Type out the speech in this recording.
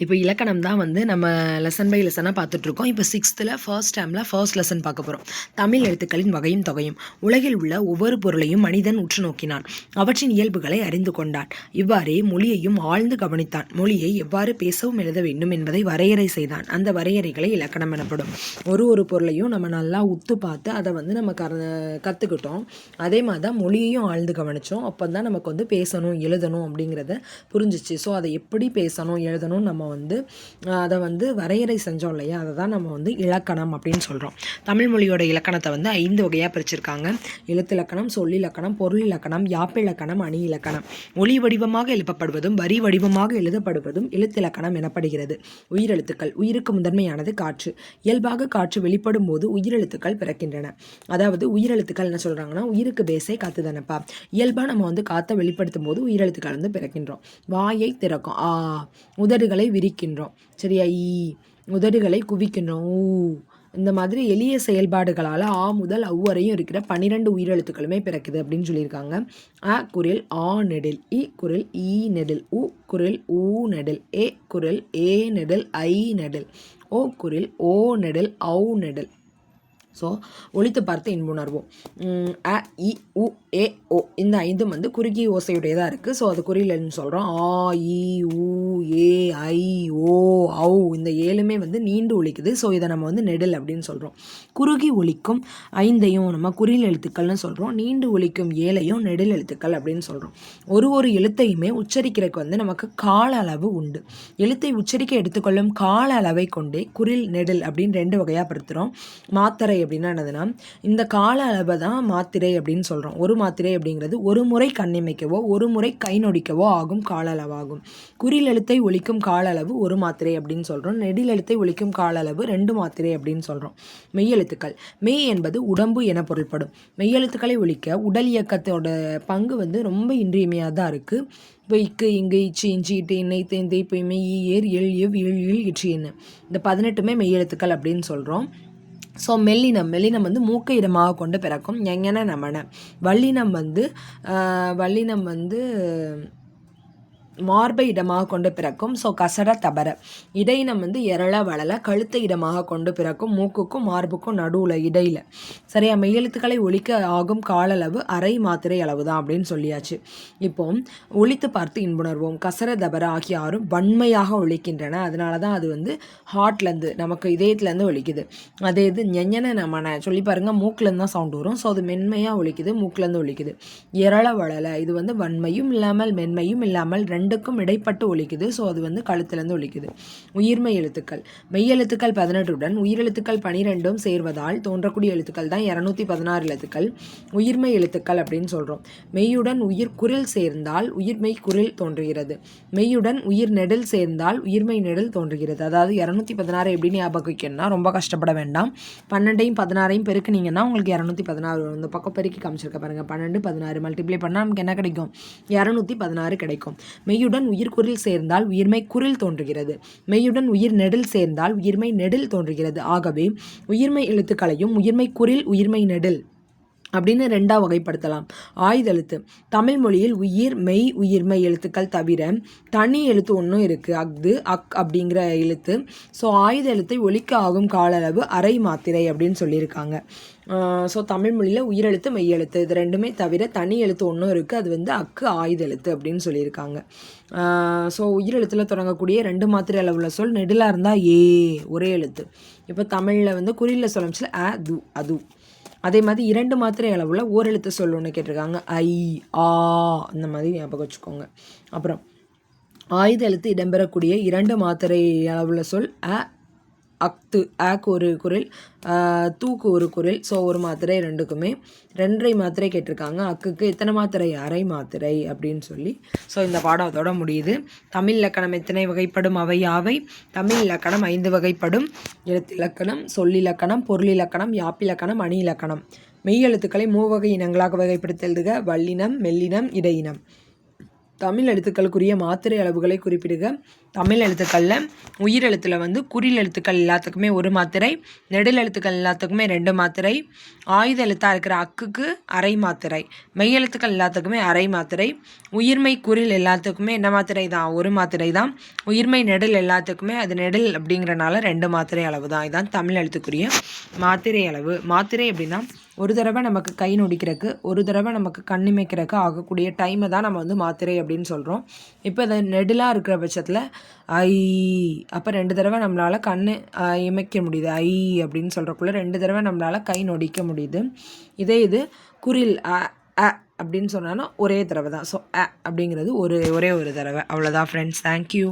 இப்போ இலக்கணம் தான் வந்து நம்ம லெசன் பை லெசனாக பார்த்துட்ருக்கோம். இப்போ சிக்ஸ்த்தில் ஃபர்ஸ்ட் டைமில் ஃபர்ஸ்ட் லெசன் பார்க்க போகிறோம் தமிழ் எழுத்துக்களின் வகையும் தொகையும். உலகில் உள்ள ஒவ்வொரு பொருளையும் மனிதன் உற்று நோக்கினான். அவற்றின் இயல்புகளை அறிந்து கொண்டான். இவ்வாறே மொழியையும் ஆழ்ந்து கவனித்தான். மொழியை எவ்வாறு பேசவும் எழுத வேண்டும் என்பதை வரையறை செய்தான். அந்த வரையறைகளை இலக்கணம் எனப்படும். ஒரு ஒரு பொருளையும் நம்ம நல்லா உத்து பார்த்து அதை வந்து நம்ம கற்றுக்கிட்டோம் அதே மாதிரி தான் மொழியையும் ஆழ்ந்து கவனித்தோம் அப்போ தான் நமக்கு வந்து பேசணும் எழுதணும் அப்படிங்கிறத புரிஞ்சிச்சு. ஸோ அதை எப்படி பேசணும் எழுதணும் நம்ம வந்து அதை வந்து வரையறை செஞ்சோம் இல்லையா? அதை தான் நம்ம வந்து இலக்கணம் அப்படின்னு சொல்கிறோம் தமிழ் மொழியோட இலக்கணத்தை வந்து ஐந்து வகையாக பிரிச்சிருக்காங்க. எழுத்திலக்கணம் சொல்லிலக்கணம் பொருள் இலக்கணம் யாப்பிலக்கணம் அணி இலக்கணம். ஒளி வடிவமாக எழுப்பப்படுவதும் வரி வடிவமாக எழுதப்படுவதும் எழுத்திலக்கணம் எனப்படுகிறது. உயிரெழுத்துக்கள் உயிருக்கு முதன்மையானது காற்று. இயல்பாக காற்று வெளிப்படும் போது உயிரெழுத்துக்கள் பிறக்கின்றன. அதாவது உயிரெழுத்துக்கள் என்ன சொல்கிறாங்கன்னா உயிருக்கு பேசை காத்து தானப்பா இயல்பாக நம்ம வந்து காற்றை வெளிப்படுத்தும் போது உயிரெழுத்துக்கள் வந்து பிறக்கின்றோம். வாயை திறக்கும். ஆ உதடுகளை விரிக்கின்றோம். சரியா? ஈ உதடுகளை குவிக்கின்றோம். ஊ இந்த மாதிரி எளிய செயல்பாடுகளால் ஆ முதல் அவ்வரையும் இருக்கிற பன்னிரெண்டு உயிரெழுத்துக்களுமே பிறக்குது அப்படின்னு சொல்லியிருக்காங்க. அ குரில் ஆ நெடில் இ குரில் ஈ நெடில் உ குரில் ஊ நெடில் ஏ குரில் ஏ நெடில் ஐ நெடில் ஓ குரில் ஓ நெடில் ஔ நெடில். ஸோ ஒழித்து பார்த்து இன்புணர்வோம். அ இ உ ஏ ஓ இந்த ஐந்தும் வந்து குறுகிய ஓசையுடையதாக இருக்குது ஸோ அது குறியிலன்னு சொல்கிறோம் ஆ இ உ ஏ ஐ ஓ ஔ இந்த ஏழுமே வந்து நீண்டு ஒழிக்குது. ஸோ இதை நம்ம வந்து நெடில் அப்படின்னு சொல்கிறோம் குறுகி ஒழிக்கும் ஐந்தையும் நம்ம குறியில் எழுத்துக்கள்னு சொல்கிறோம் நீண்டு ஒழிக்கும் ஏழையும் நெடில் எழுத்துக்கள் அப்படின்னு சொல்கிறோம் ஒரு ஒரு எழுத்தையுமே உச்சரிக்கிறதுக்கு வந்து நமக்கு கால அளவு உண்டு. எழுத்தை உச்சரிக்க எடுத்துக்கொள்ளும் கால அளவை கொண்டே குறில் நெடில் அப்படின்னு ரெண்டு வகையாக படுத்துகிறோம் மாத்திரை அப்படின்னா என்னதுன்னா இந்த கால அளவை தான் மாத்திரை அப்படின்னு சொல்கிறோம் ஒரு மாத்திரை அப்படிங்கிறது ஒரு முறை கண்ணிமைக்கவோ ஒரு முறை கை நொடிக்கவோ ஆகும் கால அளவாகும். குறில் எழுத்தை ஒழிக்கும் கால அளவு ஒரு மாத்திரை அப்படின்னு சொல்கிறோம் நெடில் எழுத்தை ஒழிக்கும் கால அளவு ரெண்டு மாத்திரை அப்படின்னு சொல்கிறோம் மெய்யெழுத்துக்கள் மெய் என்பது உடம்பு என பொருள்படும். மெய்யெழுத்துக்களை ஒழிக்க உடல் இயக்கத்தோட பங்கு வந்து ரொம்ப இன்றியமையாக தான் இருக்குது இப்போ இக்கு இங்கு இச்சு இஞ்சி இட்டு இன்னை தேந்தை பொய்மை ஈ ஏர் எள் எவ் இழ் இழ் இற்று என்ன இந்த பதினெட்டுமே மெய்யெழுத்துக்கள் அப்படின்னு சொல்கிறோம் ஸோ மெல்லினம் மெல்லினம் வந்து மூக்க இடமாக கொண்டு பிறக்கும். எங்கன நமன வல்லினம் வந்து வல்லினம் வந்து மார்பை இடமாக கொண்டு பிறக்கும். ஸோ கசட தபர. இடையினம் வந்து எரள வளல கழுத்தை இடமாக கொண்டு பிறக்கும். மூக்குக்கும் மார்புக்கும் நடுவில் இடையில். சரியா? மெய்யெழுத்துக்களை ஒழிக்க ஆகும் கால அளவு அரை மாத்திரை அளவு தான் அப்படின்னு சொல்லியாச்சு. இப்போ ஒழித்து பார்த்து இன்புணர்வோம். கசர தபர ஆகிய ஆறும் வன்மையாக ஒழிக்கின்றன அதனால தான் அது வந்து ஹார்ட்லேருந்து நமக்கு இதயத்துலேருந்து ஒழிக்குது அதே இது ஞெஞ்சனை நம்ம சொல்லி பாருங்கள் மூக்குலேருந்து தான் சவுண்ட் வரும். ஸோ அது மென்மையாக ஒழிக்குது மூக்கிலேருந்து ஒழிக்குது எரள வளல இது வந்து வன்மையும் இல்லாமல் மென்மையும் இல்லாமல் ரெண்டு ரெண்டுக்கும் இடைப்பட்டு ஒழிக்குது ஸோ அது வந்து கழுத்துலேருந்து ஒழிக்குது உயிர்மை எழுத்துக்கள். மெய் எழுத்துக்கள் பதினெட்டுடன் உயிரெழுத்துக்கள் பனிரெண்டும் சேர்வதால் தோன்றக்கூடிய எழுத்துக்கள் தான் இரநூத்தி பதினாறு எழுத்துக்கள். உயிர்மை எழுத்துக்கள் அப்படின்னு சொல்கிறோம் மெய்யுடன் உயிர் குரில் சேர்ந்தால் உயிர்மெய் குரில் தோன்றுகிறது. மெய்யுடன் உயிர் நெடில் சேர்ந்தால் உயிர்மை நெடில் தோன்றுகிறது. அதாவது இரநூத்தி பதினாறு எப்படி ஞாபகம் வைக்கணும்னா ரொம்ப கஷ்டப்பட வேண்டாம். பன்னெண்டையும் பதினாறையும் பெருக்குனீங்கன்னா உங்களுக்கு இரநூத்தி பதினாறு இந்த பக்கம் பெருக்கி காமிச்சிருக்க பாருங்கள் பன்னெண்டு பதினாறு மல்டிப்ளை பண்ணால் நமக்கு என்ன கிடைக்கும்? இரநூத்தி பதினாறு கிடைக்கும். மெய்யுடன் உயிர் குரில் சேர்ந்தால் உயிர்மை குரில் தோன்றுகிறது. மெய்யுடன் உயிர் நெடில் சேர்ந்தால் உயிர்மை நெடில் தோன்றுகிறது. ஆகவே உயிர்மை எழுத்துக்களையும் உயிர்மை குரில் உயிர்மை நெடில் அப்படின்னு ரெண்டாக வகைப்படுத்தலாம். ஆயுதெழுத்து. தமிழ் மொழியில் உயிர் மெய் உயிர்மை எழுத்துக்கள் தவிர தனி எழுத்து ஒன்றும் இருக்குது அஃது அக் அப்படிங்கிற எழுத்து. ஸோ ஆயுத எழுத்தை ஒழிக்க ஆகும் கால அளவு அரை மாத்திரை அப்படின்னு சொல்லியிருக்காங்க. ஸோ தமிழ் மொழியில் உயிரெழுத்து மெய்யெழுத்து இது ரெண்டுமே தவிர தனி எழுத்து ஒன்றும் இருக்குது அது வந்து அக்கு ஆயுத எழுத்து அப்படின்னு சொல்லியிருக்காங்க. ஸோ உயிரெழுத்தில் தொடங்கக்கூடிய ரெண்டு மாத்திரை அளவில் சொல் நெடிலாக இருந்தால் ஏ ஒரே எழுத்து. இப்போ தமிழில் வந்து குறியில் சொல்ல அ து அது. அதே மாதிரி இரண்டு மாத்திரை அளவில் ஓரெழுத்து சொல் ஒன்று கேட்டிருக்காங்க. ஐ ஆ அந்த மாதிரி ஞாபகம் வச்சுக்கோங்க. அப்புறம் ஆயுத எழுத்து இடம்பெறக்கூடிய இரண்டு மாத்திரை அளவில் சொல் அ அக்து ஆக் ஒரு குரல் தூக்கு ஒரு குரல் ஸோ ஒரு மாத்திரை ரெண்டுக்குமே. ரெண்டரை மாத்திரை கேட்டிருக்காங்க. அக்குக்கு எத்தனை மாத்திரை? அரை மாத்திரை அப்படின்னு சொல்லி. ஸோ இந்த பாடம் அதோட முடியுது. தமிழ் இலக்கணம் எத்தனை வகைப்படும்? அவை யாவை? தமிழ் இலக்கணம் ஐந்து வகைப்படும். எழுத்திலக்கணம் சொல்லிலக்கணம் பொருளிலக்கணம் யாப்பிலக்கணம் அணி இலக்கணம். மெய் எழுத்துக்களை மூவகை இனங்களாக வகைப்படுத்த எழுதுக. வல்லினம் மெல்லினம் இடையினம். தமிழ் எழுத்துக்களுக்குரிய மாத்திரை அளவுகளை குறிப்பிடுக. தமிழ் எழுத்துக்களில் உயிர் எழுத்தில் வந்து குறில் எழுத்துக்கள் எல்லாத்துக்குமே ஒரு மாத்திரை நெடில் எழுத்துக்கள் எல்லாத்துக்குமே ரெண்டு மாத்திரை ஆயுத எழுத்தாக இருக்கிற அக்குக்கு அரை மாத்திரை மெய் எழுத்துக்கள் எல்லாத்துக்குமே அரை மாத்திரை உயிர்மை குறில் எல்லாத்துக்குமே என்ன மாத்திரை தான்? ஒரு மாத்திரை தான். உயிர்மை நெடில் எல்லாத்துக்குமே அது நெடில் அப்படிங்கிறனால ரெண்டு மாத்திரை அளவு தான். இதுதான் தமிழ் எழுத்துக்குரிய மாத்திரை அளவு. மாத்திரை அப்படின்னா ஒரு தடவை நமக்கு கை நொடிக்கிறதுக்கு ஒரு தடவை நமக்கு கண் இமைக்கிறதுக்கு ஆகக்கூடிய டைமை தான் நம்ம வந்து மாத்திரை அப்படின்னு சொல்கிறோம் இப்போ இதை நெடிலாக இருக்கிற பட்சத்தில் ஐ அப்போ ரெண்டு தடவை நம்மளால் கண் இமைக்க முடியுது. ஐ அப்படின்னு சொல்கிறக்குள்ள ரெண்டு தடவை நம்மளால் கை நொடிக்க முடியுது. இதே இது குரில் அ அ அப்படின்னு சொன்னாலும் ஒரே தடவை தான். ஸோ அ அப்படிங்கிறது ஒரு ஒரே ஒரு தடவை. அவ்வளோதான் ஃப்ரெண்ட்ஸ் தேங்க்யூ